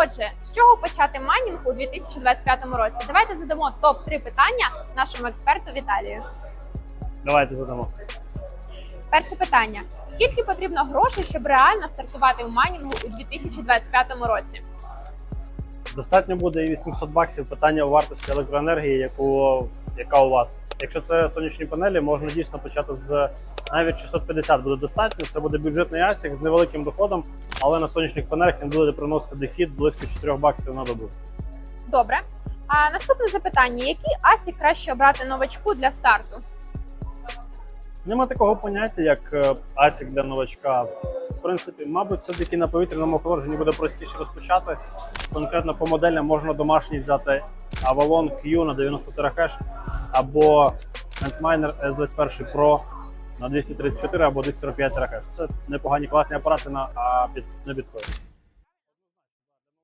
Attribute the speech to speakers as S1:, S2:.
S1: Отже, з чого почати майнінг у 2025 році? Давайте задамо топ 3 питання нашому експерту Віталію.
S2: Давайте задамо.
S1: Перше питання: скільки потрібно грошей, щоб реально стартувати в майнінгу у 2025 році?
S2: Достатньо буде і 800 баксів питання у вартості електроенергії, яку, яка у вас. Якщо це сонячні панелі, можна дійсно почати з навіть 650 буде достатньо. Це буде бюджетний асік з невеликим доходом, але на сонячних панелях він буде приносити дохід близько 4 баксів на добу.
S1: Добре. А наступне запитання: який асі краще обрати новачку для старту?
S2: Нема такого поняття, як е, асік для новачка. В принципі, мабуть, все-таки на повітряному охолодженні буде простіше розпочати. Конкретно по моделям можна домашній взяти Avalon Q на 90 терахеш або Antminer S21 Pro на 234 або 245 терахеш. Це непогані класні апарати на, а, під, на біткоін.